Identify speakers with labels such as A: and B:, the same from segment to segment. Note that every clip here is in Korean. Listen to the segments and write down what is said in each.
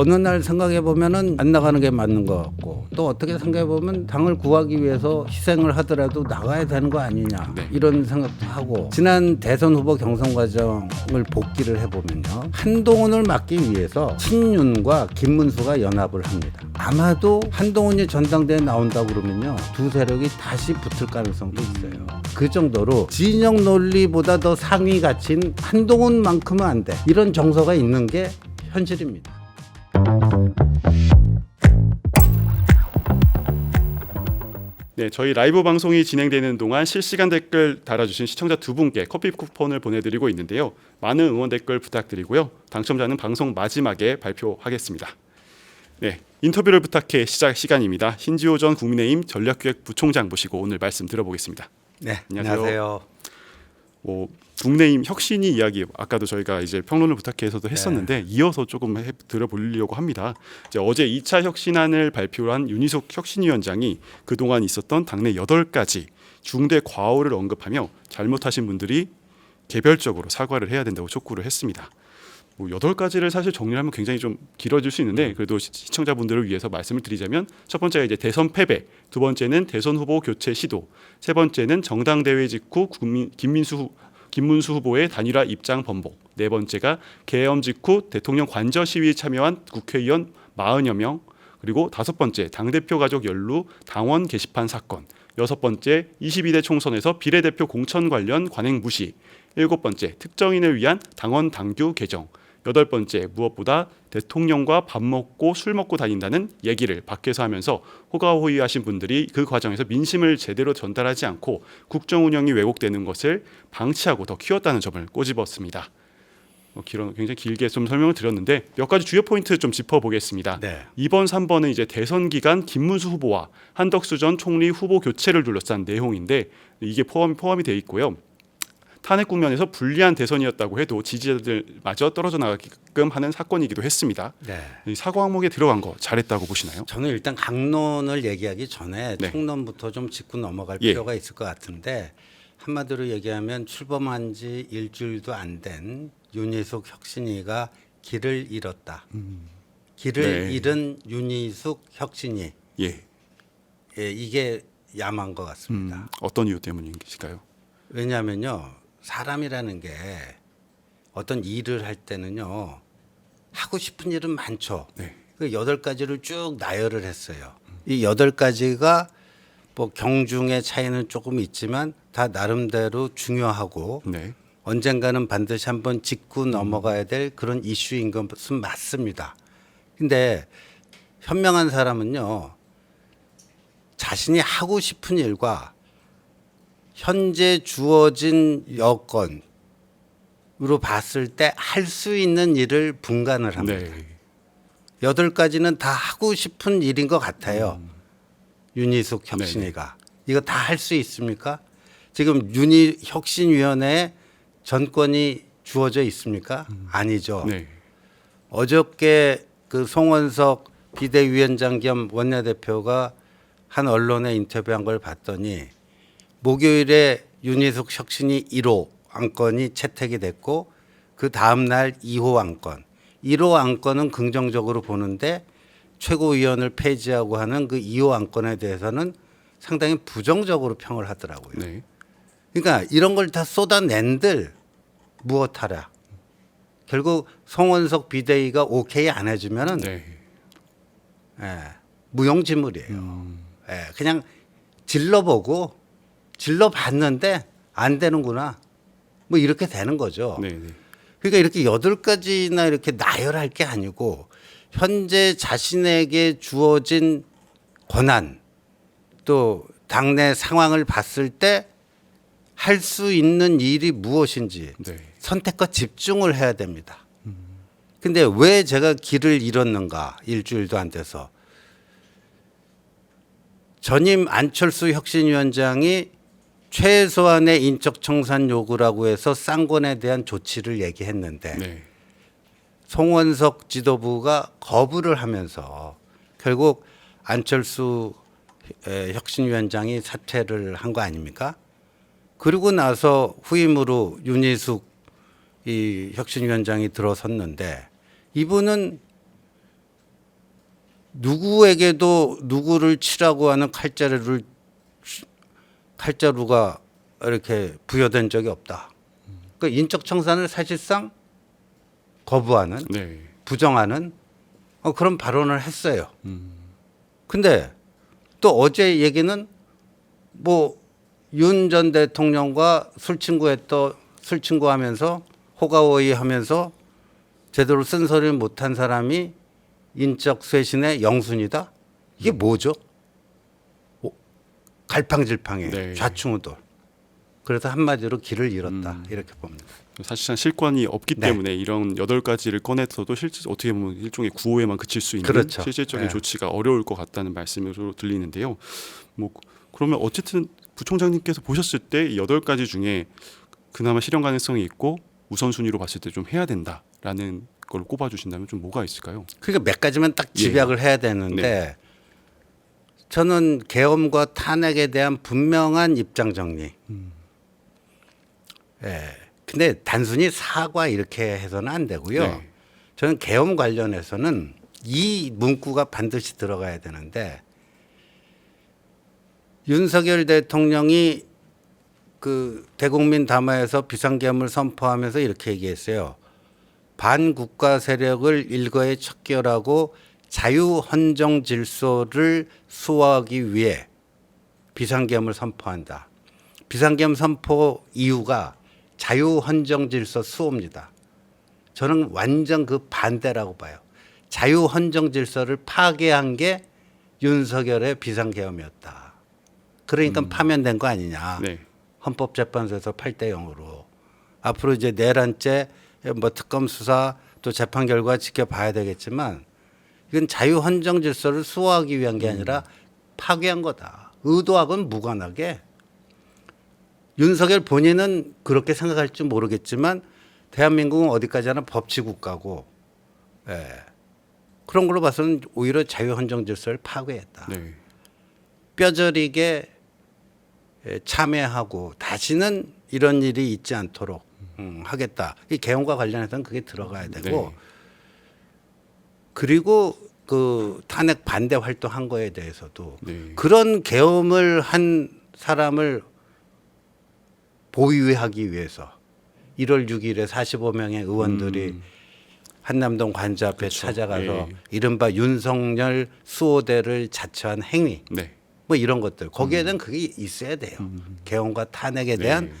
A: 어느 날 생각해 보면은 안 나가는 게 맞는 것 같고 또 어떻게 생각해 보면 당을 구하기 위해서 희생을 하더라도 나가야 되는 거 아니냐
B: 네.
A: 이런 생각도 하고 지난 대선 후보 경선 과정을 복기를 해보면요 한동훈을 막기 위해서 친윤과 김문수가 연합을 합니다. 아마도 한동훈이 전당대회 나온다 그러면요 두 세력이 다시 붙을 가능성도 있어요. 그 정도로 진영 논리보다 더 상위 가치인 한동훈만큼은 안 돼. 이런 정서가 있는 게 현실입니다.
B: 네, 저희 라이브 방송이 진행되는 동안 실시간 댓글 달아주신 시청자 두 분께 커피 쿠폰을 보내드리고 있는데요. 많은 응원 댓글 부탁드리고요. 당첨자는 방송 마지막에 발표하겠습니다. 네, 인터뷰를 부탁해 시작 시간입니다. 신지호 전 국민의힘 전략기획부총장 모시고 오늘 말씀 들어보겠습니다.
A: 네,
B: 안녕하세요.
A: 안녕하세요.
B: 뭐 국내임 혁신이 이야기 아까도 저희가 이제 평론을 부탁해서도 했었는데 이어서 조금 해, 들어보려고 합니다. 이제 어제 2차 혁신안을 발표한 윤희숙 혁신위원장이 그동안 있었던 당내 8가지 중대 과오를 언급하며 잘못하신 분들이 개별적으로 사과를 해야 된다고 촉구를 했습니다. 뭐 여덟 가지를 사실 정리하면 굉장히 좀 길어질 수 있는데 그래도 시- 시청자분들을 위해서 말씀을 드리자면 첫 번째가 이제 대선 패배, 두 번째는 대선 후보 교체 시도, 세 번째는 정당 대회 직후 국민, 김민수 후- 김문수 후보의 단일화 입장 번복, 네 번째가 계엄 직후 대통령 관저 시위에 참여한 국회의원 40여 명, 그리고 다섯 번째 당대표 가족 연루 당원 게시판 사건, 여섯 번째 22대 총선에서 비례대표 공천 관련 관행 무시, 일곱 번째 특정인을 위한 당원 당규 개정, 여덟 번째 무엇보다 대통령과 밥 먹고 술 먹고 다닌다는 얘기를 밖에서 하면서 호가호위하신 분들이 그 과정에서 민심을 제대로 전달하지 않고 국정 운영이 왜곡되는 것을 방치하고 더 키웠다는 점을 꼬집었습니다. 어, 길어 굉장히 길게 좀 설명을 드렸는데 몇 가지 주요 포인트 좀 짚어보겠습니다.
A: 네.
B: 2번, 3번은 이제 대선 기간 김문수 후보와 한덕수 전 총리 후보 교체를 둘러싼 내용인데 이게 포함 포함이 돼 있고요. 탄핵 국면에서 불리한 대선이었다고 해도 지지자들마저 떨어져 나가게끔 하는 사건이기도 했습니다.
A: 네.
B: 이 사과 항목에 들어간 거 잘했다고 보시나요?
A: 저는 일단 강론을 얘기하기 전에
B: 네.
A: 총론부터 좀 짚고 넘어갈
B: 예.
A: 필요가 있을 것 같은데 한마디로 얘기하면 출범한 지 일주일도 안 된 윤희숙 혁신이가 길을 잃었다. 길을
B: 네.
A: 잃은 윤희숙 혁신이
B: 예.
A: 예, 이게 야만 것
B: 음,
A: 같습니다.
B: 어떤 이유 때문인가요?
A: 왜냐하면요 사람이라는 게 어떤 일을 할 때는요 하고 싶은 일은 많죠.
B: 네.
A: 그 여덟 가지를 쭉 나열을 했어요. 이 여덟 가지가 뭐 경중의 차이는 조금 있지만 다 나름대로 중요하고
B: 네.
A: 언젠가는 반드시 한번 짚고 넘어가야 될 그런 이슈인 것은 맞습니다. 근데 현명한 사람은요 자신이 하고 싶은 일과 현재 주어진 여건으로 봤을 때 할 수 있는 일을 분간을 합니다.
B: 네.
A: 여덟 가지는 다 하고 싶은 일인 것 같아요. 윤희숙
B: 음. 네네.
A: 혁신이가 이거 다 할 수 있습니까? 지금 윤희 혁신위원회에 전권이 주어져 있습니까? 아니죠.
B: 네.
A: 어저께 그 송원석 비대위원장 겸 원내대표가 한 언론에 인터뷰한 걸 봤더니 목요일에 윤희숙 혁신이 1호 안건이 채택이 됐고 그 다음 날 2호 안건, 1호 안건은 긍정적으로 보는데 최고위원을 폐지하고 하는 그 2호 안건에 대해서는 상당히 부정적으로 평을 하더라고요.
B: 네.
A: 그러니까 이런 걸 다 쏟아낸들 무엇하라. 결국 송원석 비대위가 오케이 안 해주면은
B: 네.
A: 예, 무용지물이에요. 예, 그냥 질러보고 질러 봤는데 안 되는구나. 뭐 이렇게 되는 거죠.
B: 네. 네.
A: 그러니까 이렇게 여덟 가지나 이렇게 나열할 게 아니고 현재 자신에게 주어진 권한 또 당내 상황을 봤을 때 할 수 있는 일이 무엇인지
B: 네.
A: 선택과 집중을 해야 됩니다. 근데 왜 제가 길을 잃었는가 일주일도 안 돼서 전임 안철수 혁신위원장이 최소한의 인적 청산 요구라고 해서 쌍권에 대한 조치를 얘기했는데
B: 네.
A: 송원석 지도부가 거부를 하면서 결국 안철수 에, 혁신위원장이 사퇴를 한 거 아닙니까? 그리고 나서 후임으로 윤희숙 이 혁신위원장이 들어섰는데 이분은 누구에게도 누구를 치라고 하는 칼자루를 칼자루가 이렇게 부여된 적이 없다. 그 인적 청산을 사실상 거부하는
B: 네.
A: 부정하는 어, 그런 발언을 했어요. 근데 또 어제 얘기는 뭐 윤 전 대통령과 술 친구 했던 술 친구 하면서 호가호위 하면서 제대로 쓴소리를 못한 사람이 인적 쇄신의 영순이다. 이게 뭐죠? 오, 갈팡질팡해
B: 네.
A: 좌충우돌. 그래서 한마디로 길을 잃었다 이렇게 봅니다.
B: 사실상 실권이 없기
A: 네.
B: 때문에 이런 여덟 가지를 꺼내서도 실제 어떻게 보면 일종의 구호에만 그칠 수 있는
A: 그렇죠.
B: 실질적인
A: 네.
B: 조치가 어려울 것 같다는 말씀으로 들리는데요. 뭐 그러면 어쨌든 부총장님께서 보셨을 때이 여덟 가지 중에 그나마 실현 가능성이 있고 우선순위로 봤을 때 좀 해야 된다라는 걸 꼽아주신다면 좀 뭐가 있을까요?
A: 그러니까 몇 가지만 딱
B: 예.
A: 집약을 해야 되는데 저는 계엄과 탄핵에 대한 분명한 입장 정리. 예. 근데 단순히 사과 이렇게 해서는 안 되고요.
B: 네.
A: 저는 계엄 관련해서는 이 문구가 반드시 들어가야 되는데 윤석열 대통령이 그 대국민 담화에서 비상계엄을 선포하면서 이렇게 얘기했어요. 반국가 세력을 일거에 척결하고 자유 헌정 질서를 수호하기 위해 비상계엄을 선포한다. 비상계엄 선포 이유가 자유 헌정 질서 수호입니다. 저는 완전 그 반대라고 봐요. 자유 헌정 질서를 파괴한 게 윤석열의 비상계엄이었다. 그러니까 파면된 거 아니냐.
B: 네.
A: 헌법재판소에서 8대 0으로 앞으로 이제 내란죄 뭐 특검 수사 또 재판 결과 지켜봐야 되겠지만 이건 자유 헌정 질서를 수호하기 위한 게 아니라 파괴한 거다. 의도하고는 무관하게 윤석열 본인은 그렇게 생각할지 모르겠지만 대한민국은 어디까지나 법치 국가고 예. 그런 걸로 봐서는 오히려 자유 헌정 질서를 파괴했다.
B: 네.
A: 뼈저리게 에, 참여하고 다시는 이런 일이 있지 않도록 음, 하겠다. 이 개헌과 관련해서는 그게 들어가야 되고
B: 네.
A: 그리고 그 탄핵 반대 활동한 거에 대해서도
B: 네.
A: 그런 계엄을 한 사람을 보위하기 위해서 1월 6일에 45명의 의원들이 한남동 관저 앞에
B: 음. 그렇죠.
A: 찾아가서
B: 예.
A: 이른바 윤석열 수호대를 자처한 행위
B: 네.
A: 뭐 이런 것들 거기에는 그게 있어야 돼요. 개헌과 탄핵에 대한
B: 네.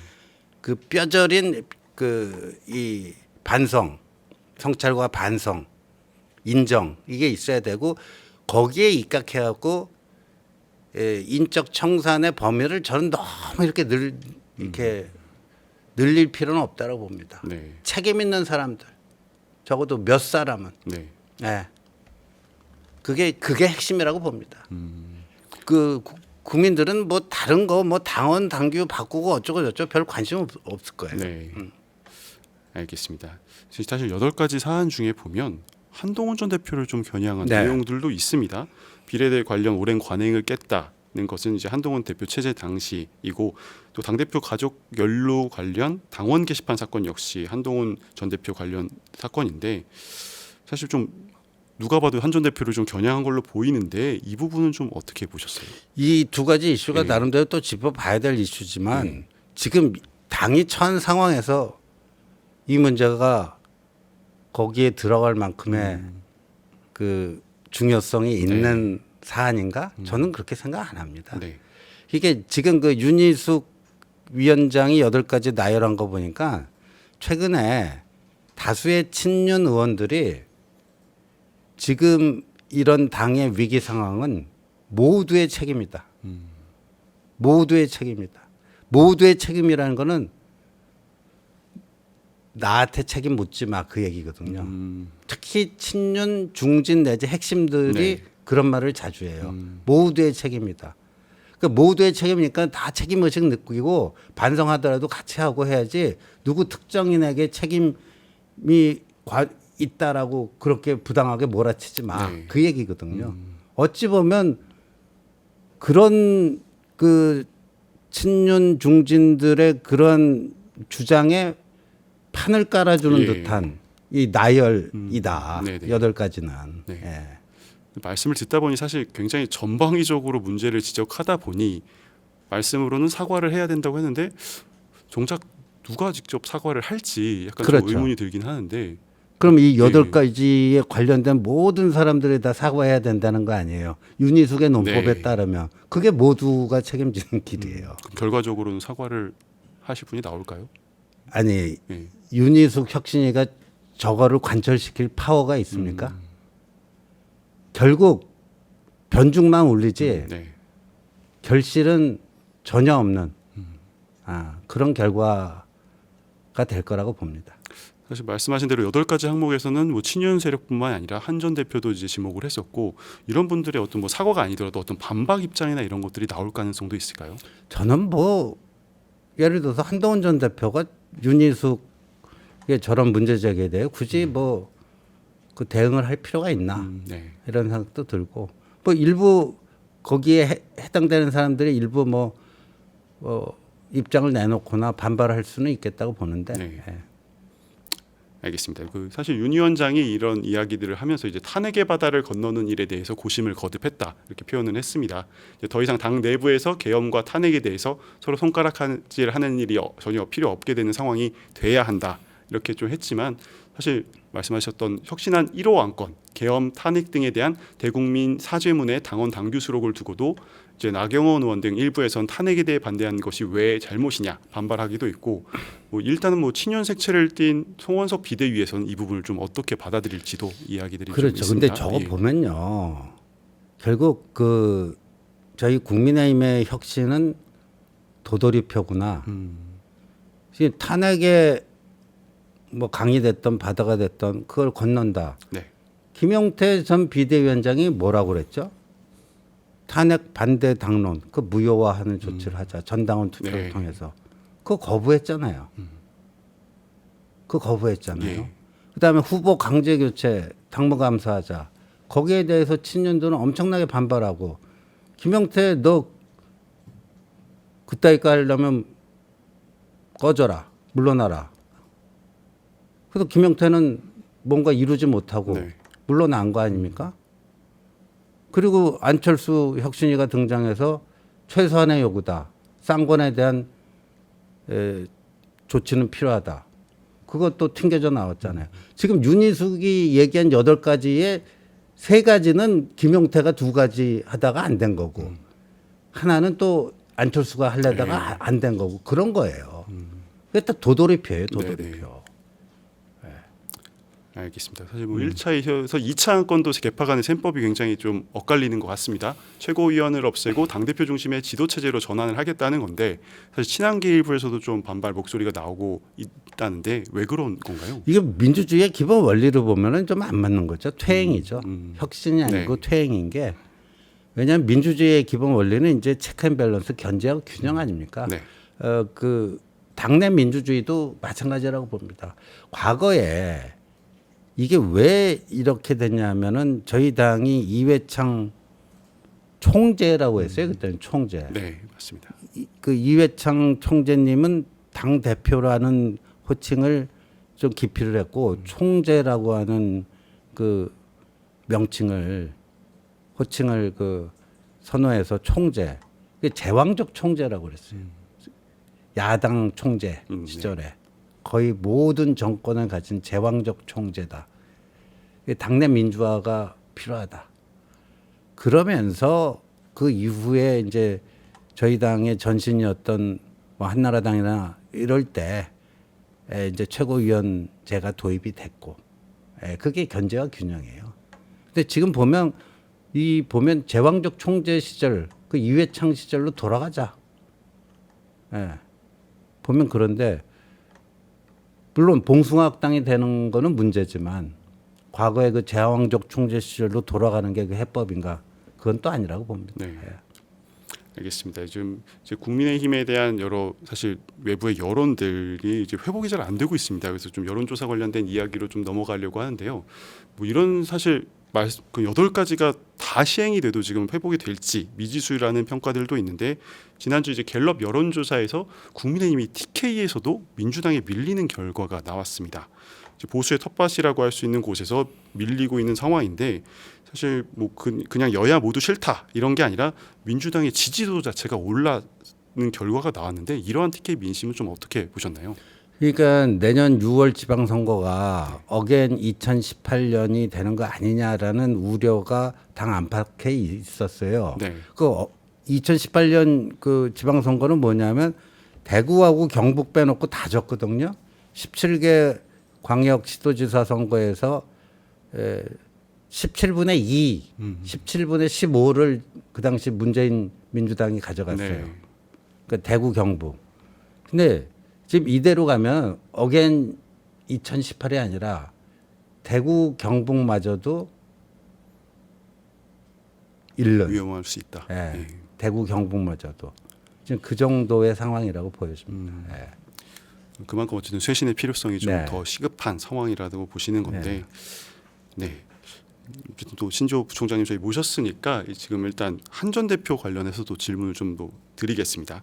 A: 그 뼈저린 그 이 반성, 성찰과 반성, 인정 이게 있어야 되고 거기에 입각해 갖고 예, 인적 청산의 범위를 저는 너무 이렇게 늘 이렇게 늘릴 필요는 없다고 봅니다.
B: 네.
A: 책임 있는 사람들 적어도 몇 사람은
B: 네.
A: 예. 그게 그게 핵심이라고 봅니다. 그 구- 국민들은 뭐 다른 거 뭐 당원 당규 바꾸고 어쩌고 저쩌고 별 관심 없, 없을 거예요.
B: 네. 알겠습니다. 사실 여덟 가지 사안 중에 보면 한동훈 전 대표를 좀 겨냥한
A: 네.
B: 내용들도 있습니다. 비례대 관련 오랜 관행을 깼다 는 것은 이제 한동훈 대표 체제 당시이고 또 당 대표 가족 연루 관련 당원 게시판 사건 역시 한동훈 전 대표 관련 사건인데 사실 좀 누가 봐도 한 전 대표를 좀 겨냥한 걸로 보이는데 이 부분은 좀 어떻게 보셨어요?
A: 이 두 가지 이슈가
B: 네.
A: 나름대로 또 짚어봐야 될 이슈지만 지금 당이 처한 상황에서 이 문제가 거기에 들어갈 만큼의 그 중요성이 있는 사안인가? 저는 그렇게 생각 안 합니다.
B: 네.
A: 이게 지금 그 윤희숙 위원장이 여덟 가지 나열한 거 보니까 최근에 다수의 친윤 의원들이 지금 이런 당의 위기 상황은 모두의 책임이다. 모두의 책임이다. 모두의 책임이라는 거는 나한테 책임 묻지 마 그 얘기거든요.
B: 음,
A: 특히 친윤 중진 내지 핵심들이
B: 네.
A: 그런 말을 자주 해요. 모두의 책임이다. 그 모두의 책임이니까 다 책임 의식 느끼고 반성하더라도 같이 하고 해야지 누구 특정인에게 책임이 과- 있다라고 그렇게 부당하게 몰아치지 마.
B: 네.
A: 그 얘기거든요. 어찌 보면 그런 그 친윤 중진들의 그런 주장에 판을 깔아주는
B: 예.
A: 듯한 이 나열이다.
B: 음. 네네.
A: 여덟 가지는.
B: 네.
A: 예.
B: 말씀을 듣다 보니 사실 굉장히 전방위적으로 문제를 지적하다 보니 말씀으로는 사과를 해야 된다고 했는데 정작 누가 직접 사과를 할지 약간 좀
A: 그렇죠.
B: 의문이 들긴 하는데
A: 그럼 이
B: 네.
A: 여덟 가지에 관련된 모든 사람들이 다 사과해야 된다는 거 아니에요? 윤희숙의 논법에
B: 네.
A: 따르면 그게 모두가 책임지는 길이에요.
B: 그럼 결과적으로는 사과를 하실 분이 나올까요?
A: 아니
B: 예.
A: 윤희숙 혁신이가 저거를 관철시킬 파워가 있습니까?
B: 음.
A: 결국 변죽만 울리지
B: 네.
A: 결실은 전혀 없는 아, 그런 결과가 될 거라고 봅니다.
B: 사실 말씀하신 대로 여덟 가지 항목에서는 뭐 친윤 세력뿐만 아니라 한전 대표도 이제 지목을 했었고 이런 분들의 어떤 뭐 사과가 아니더라도 어떤 반박 입장이나 이런 것들이 나올 가능성도 있을까요?
A: 저는 뭐 예를 들어서 한동훈 전 대표가 윤희숙의 저런 문제 제기에 대해 굳이 뭐 그 대응을 할 필요가 있나
B: 음, 네.
A: 이런 생각도 들고 뭐 일부 거기에 해, 해당되는 사람들이 일부 뭐 어, 입장을 내놓거나 반발할 수는 있겠다고 보는데
B: 네.
A: 예.
B: 알겠습니다. 그 사실 윤 위원장이 이런 이야기들을 하면서 이제 탄핵의 바다를 건너는 일에 대해서 고심을 거듭했다 이렇게 표현을 했습니다. 더 이상 당 내부에서 계엄과 탄핵에 대해서 서로 손가락질을 하는 일이 어- 전혀 필요 없게 되는 상황이 돼야 한다 이렇게 좀 했지만 사실 말씀하셨던 혁신안 1호 안건 계엄 탄핵 등에 대한 대국민 사죄문에 당원 당규 수록을 두고도 이제 나경원 의원 등 일부에선 탄핵에 대해 반대한 것이 왜 잘못이냐 반발하기도 있고 뭐 일단은 뭐 친윤 색채를 띤 송원석 비대위에서는 이 부분을 좀 어떻게 받아들일지도 이야기들이 좀
A: 그렇죠.
B: 있습니다.
A: 근데 저거
B: 예.
A: 보면요. 결국 그 저희 국민의힘의 혁신은 도돌이표구나.
B: 음,
A: 지금 탄핵에 뭐 강의됐던 바다가 됐던 그걸 건넌다.
B: 네.
A: 김용태 전 비대위원장이 뭐라고 그랬죠? 탄핵 반대 당론 그 무효화하는 조치를 하자 전당원 투표를
B: 음. 네. 음.
A: 통해서 그거 거부했잖아요. 그 거부했잖아요.
B: 예.
A: 그다음에 후보 강제 교체 당무 감사하자 거기에 대해서 친윤들은 엄청나게 반발하고 김용태 너 그따위 거 하려면 꺼져라 물러나라. 그래서 김용태는 뭔가 이루지 못하고
B: 네.
A: 물러난 거 아닙니까? 그리고 안철수 혁신이가 등장해서 최소한의 요구다. 쌍권에 대한 에, 조치는 필요하다. 그것도 튕겨져 나왔잖아요. 지금 윤희숙이 얘기한 여덟 가지에 세 가지는 김용태가 두 가지 하다가 안 된 거고 하나는 또 안철수가 하려다가 안 된 거고 그런 거예요. 그게 다 도돌이표예요,
B: 네,
A: 도돌이표.
B: 알겠습니다. 사실 뭐 1차에서 2차 안건도 개파간의 셈법이 굉장히 좀 엇갈리는 것 같습니다. 최고위원을 없애고 당대표 중심의 지도체제로 전환을 하겠다는 건데 사실 친한계 일부에서도 좀 반발 목소리가 나오고 있다는데 왜 그런 건가요?
A: 이게 민주주의의 기본 원리로 보면은 좀 안 맞는 거죠. 퇴행이죠.
B: 음.
A: 혁신이 아니고
B: 네.
A: 퇴행인 게 왜냐하면 민주주의의 기본 원리는 이제 체크앤밸런스 견제하고 균형 아닙니까?
B: 네.
A: 어, 그 당내 민주주의도 마찬가지라고 봅니다. 과거에 이게 왜 이렇게 됐냐면은 저희 당이 이회창 총재라고 했어요. 그때는 총재.
B: 네, 맞습니다.
A: 이- 그 이회창 총재님은 당 대표라는 호칭을 좀 기피를 했고 총재라고 하는 그 명칭을 호칭을 그 선호해서 총재, 그 제왕적 총재라고 그랬어요. 야당 총재
B: 음, 네.
A: 시절에 거의 모든 정권을 가진 제왕적 총재다. 당내 민주화가 필요하다. 그러면서 그 이후에 이제 저희 당의 전신이었던 뭐 한나라당이나 이럴 때 에, 이제 최고위원제가 도입이 됐고 에, 그게 견제와 균형이에요. 근데 지금 보면 이 보면 제왕적 총재 시절 그 이회창 시절로 돌아가자. 예. 보면 그런데 물론 봉숭아학당이 되는 거는 문제지만 과거의 그 제왕적 총재 시절로 돌아가는 게 그 해법인가? 그건 또 아니라고 봅니다.
B: 네.
A: 예.
B: 알겠습니다. 지금 이제 국민의힘에 대한 여러 사실 외부의 여론들이 이제 회복이 잘 안 되고 있습니다. 그래서 좀 여론조사 관련된 이야기로 좀 넘어가려고 하는데요. 뭐 이런 사실 말, 그 여덟 가지가 다 시행이 돼도 지금 회복이 될지 미지수라는 평가들도 있는데 지난주 이제 갤럽 여론조사에서 국민의힘이 TK에서도 민주당에 밀리는 결과가 나왔습니다. 보수의 텃밭이라고 할 수 있는 곳에서 밀리고 있는 상황인데 사실 뭐 그, 그냥 여야 모두 싫다 이런 게 아니라 민주당의 지지도 자체가 올라는 결과가 나왔는데 이러한 티켓 민심은 좀 어떻게 보셨나요?
A: 그러니까 내년 6월 지방선거가 어겐 2018년이 되는 거 아니냐라는 우려가 당 안팎에 있었어요.
B: 네.
A: 그 어, 2018년 그 지방선거는 뭐냐면 대구하고 경북 빼놓고 다 졌거든요. 17개 광역 시도지사 선거에서 에, 17분의 2,
B: 음.
A: 17분의 15를 그 당시 문재인 민주당이 가져갔어요.
B: 네.
A: 그러니까 대구 경북. 근데 지금 이대로 가면 어겐 2018이 아니라 대구 경북마저도 잃는
B: 위험할 수 있다.
A: 예.
B: 예.
A: 대구 경북마저도 지금 그 정도의 상황이라고 보여집니다.
B: 음.
A: 예.
B: 그만큼 어쨌든 쇄신의 필요성이 좀
A: 네.
B: 더 시급한 상황이라고 보시는 건데, 네. 어쨌든 또 신조 부총장님 저희 모셨으니까 이 지금 일단 한전 대표 관련해서도 질문을 좀 더 드리겠습니다.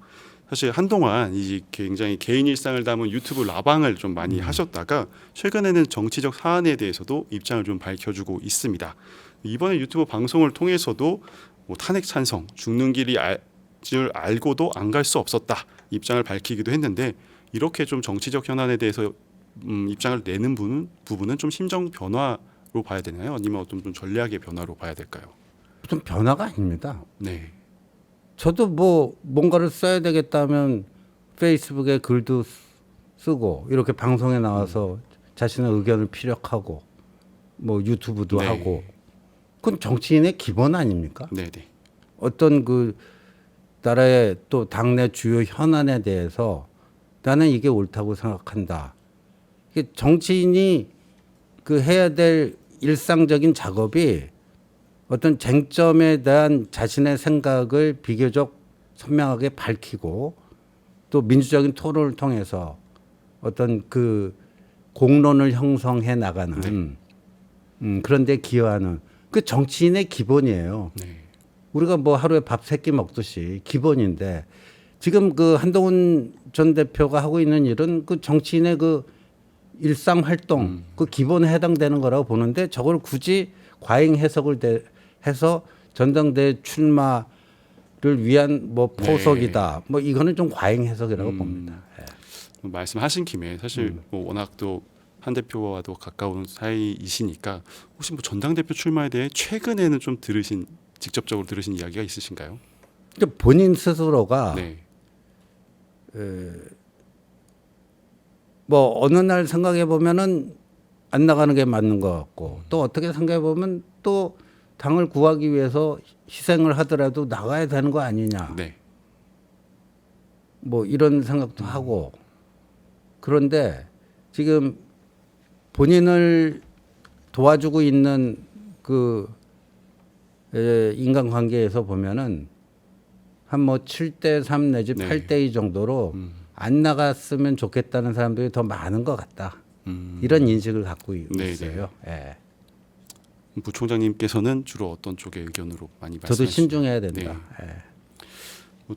B: 사실 한동안 이 굉장히 개인 일상을 담은 유튜브 라방을 좀 많이 하셨다가 최근에는 정치적 사안에 대해서도 입장을 좀 밝혀주고 있습니다. 이번에 유튜브 방송을 통해서도 뭐 탄핵 찬성, 죽는 길이 알, 줄 알고도 안 갈 수 없었다 입장을 밝히기도 했는데 이렇게 좀 정치적 현안에 대해서 음, 입장을 내는 부분은, 부분은 좀 심정 변화로 봐야 되나요? 아니면 어떤 좀 전략의 변화로 봐야 될까요?
A: 좀 변화가 아닙니다.
B: 네,
A: 저도 뭐 뭔가를 써야 되겠다면 페이스북에 글도 쓰- 쓰고 이렇게 방송에 나와서 자신의 의견을 피력하고 뭐 유튜브도
B: 네.
A: 하고 그건 정치인의 기본 아닙니까?
B: 네, 네,
A: 어떤 그 나라의 또 당내 주요 현안에 대해서 나는 이게 옳다고 생각한다. 정치인이 그 해야 될 일상적인 작업이 어떤 쟁점에 대한 자신의 생각을 비교적 선명하게 밝히고 또 민주적인 토론을 통해서 어떤 그 공론을 형성해 나가는 음, 그런 데 기여하는 그 정치인의 기본이에요.
B: 네,
A: 우리가 뭐 하루에 밥 세 끼 먹듯이 기본인데 지금 그 한동훈 전 대표가 하고 있는 일은 그 정치인의 그 일상 활동 그 기본에 해당되는 거라고 보는데 저걸 굳이 과잉 해석을 대, 해서 전당대 출마를 위한 뭐 포석이다. 뭐 이거는 좀 과잉 해석이라고 봅니다. 예.
B: 뭐 말씀하신 김에 사실
A: 음.
B: 뭐 워낙 또 한 대표와도 가까운 사이이시니까 혹시 뭐 전당대표 출마에 대해 최근에는 좀 들으신 직접적으로 들으신 이야기가 있으신가요?
A: 본인 스스로가
B: 네,
A: 뭐 어느 날 생각해 보면은 안 나가는 게 맞는 것 같고 또 어떻게 생각해 보면 또 당을 구하기 위해서 희생을 하더라도 나가야 되는 거 아니냐.
B: 네,
A: 뭐 이런 생각도 하고. 그런데 지금 본인을 도와주고 있는 그 에, 인간관계에서 보면은 한 뭐 7대 3 내지
B: 네.
A: 8대 2 정도로
B: 음.
A: 안 나갔으면 좋겠다는 사람들이 더 많은 것 같다.
B: 음,
A: 이런 인식을 갖고 있-
B: 네,
A: 있어요. 예.
B: 부총장님께서는 주로 어떤 쪽의 의견으로 많이
A: 저도
B: 말씀하시나요?
A: 신중해야 된다. 예.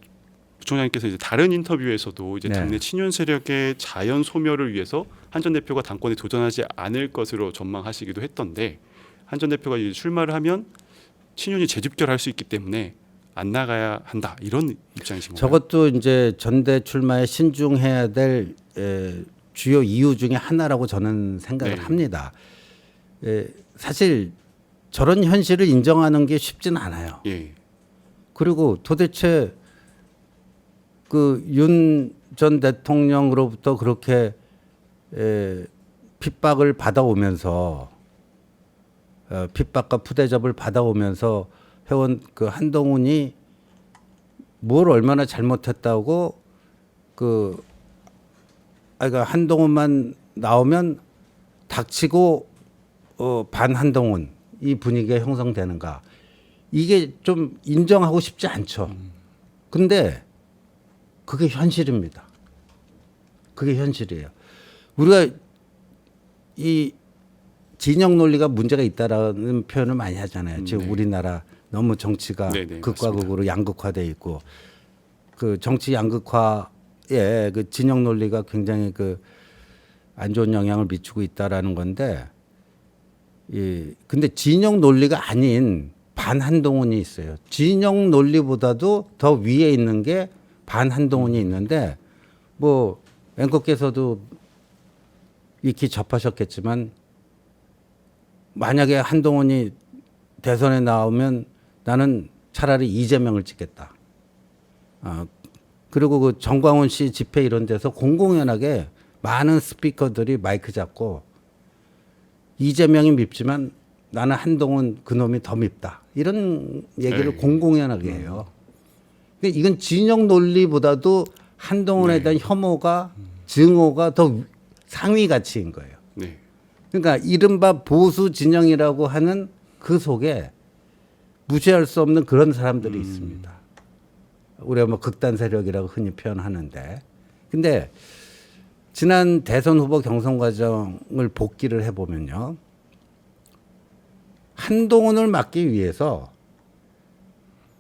B: 부총장님께서 이제 다른 인터뷰에서도 이제
A: 네.
B: 당내 친윤 세력의 자연 소멸을 위해서 한 전 대표가 당권에 도전하지 않을 것으로 전망하시기도 했던데 한 전 대표가 이제 출마를 하면 친윤이 재집결할 수 있기 때문에 안 나가야 한다 이런 입장이신 건가요?
A: 저것도 이제 전대 출마에 신중해야 될 에, 주요 이유 중에 하나라고 저는 생각을
B: 네.
A: 합니다. 에, 사실 저런 현실을 인정하는 게 쉽진 않아요.
B: 예,
A: 그리고 도대체 그 윤 전 대통령으로부터 그렇게 에, 핍박을 받아오면서 어, 핍박과 푸대접을 받아오면서 해온 그 한동훈이 뭘 얼마나 잘못했다고 그 아이가 한동훈만 나오면 닥치고 어, 반 한동훈 이 분위기가 형성되는가 이게 좀 인정하고 싶지 않죠. 근데 그게 현실입니다. 그게 현실이에요. 우리가 이 진영 논리가 문제가 있다라는 표현을 많이 하잖아요. 지금
B: 네.
A: 우리나라 너무 정치가
B: 네, 네,
A: 극과 극으로 양극화돼 있고 그 정치 양극화에 그 진영 논리가 굉장히 그 안 좋은 영향을 미치고 있다라는 건데 이 근데 진영 논리가 아닌 반한동훈이 있어요. 진영 논리보다도 더 위에 있는 게 반한동훈이 있는데 뭐 앵커께서도 익히 접하셨겠지만 만약에 한동훈이 대선에 나오면 나는 차라리 이재명을 찍겠다. 아, 그리고 그 정광훈 씨 집회 이런 데서 공공연하게 많은 스피커들이 마이크 잡고 이재명이 밉지만 나는 한동훈 그놈이 더 밉다. 이런 얘기를
B: 에이.
A: 공공연하게 해요. 근데 이건 진영 논리보다도 한동훈에 대한 혐오가 증오가 더 상위 가치인 거예요.
B: 네.
A: 그러니까 이른바 보수 진영이라고 하는 그 속에 무시할 수 없는 그런 사람들이 있습니다. 우리가 뭐 극단 세력이라고 흔히 표현하는데, 근데 지난 대선 후보 경선 과정을 복기를 해보면요, 한동훈을 막기 위해서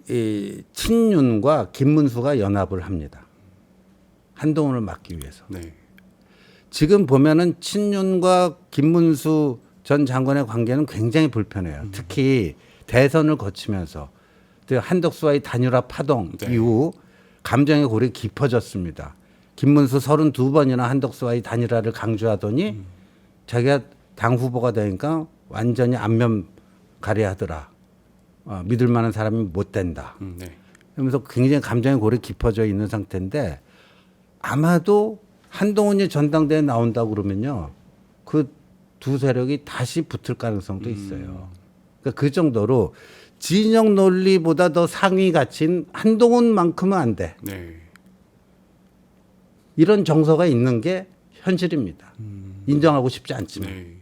A: 이 친윤과 김문수가 연합을 합니다. 한동훈을 막기 위해서.
B: 네.
A: 지금 보면은 친윤과 김문수 전 장관의 관계는 굉장히 불편해요.
B: 음.
A: 특히 대선을 거치면서 그 한덕수와의 단일화 파동
B: 네.
A: 이후 감정의 골이 깊어졌습니다. 김문수 32번이나 한덕수와의 단일화를 강조하더니
B: 음.
A: 자기가 당 후보가 되니까 완전히 안면 가리하더라. 어, 믿을 만한 사람이 못 된다.
B: 음, 네.
A: 그러면서 굉장히 감정의 골이 깊어져 있는 상태인데 아마도 한동훈이 전당대회 나온다고 그러면요 그 두 세력이 다시 붙을 가능성도 있어요. 그러니까 그 정도로 진영 논리보다 더 상위 가치인 한동훈만큼은 안 돼.
B: 네.
A: 이런 정서가 있는 게 현실입니다. 인정하고 싶지 않지만.
B: 네.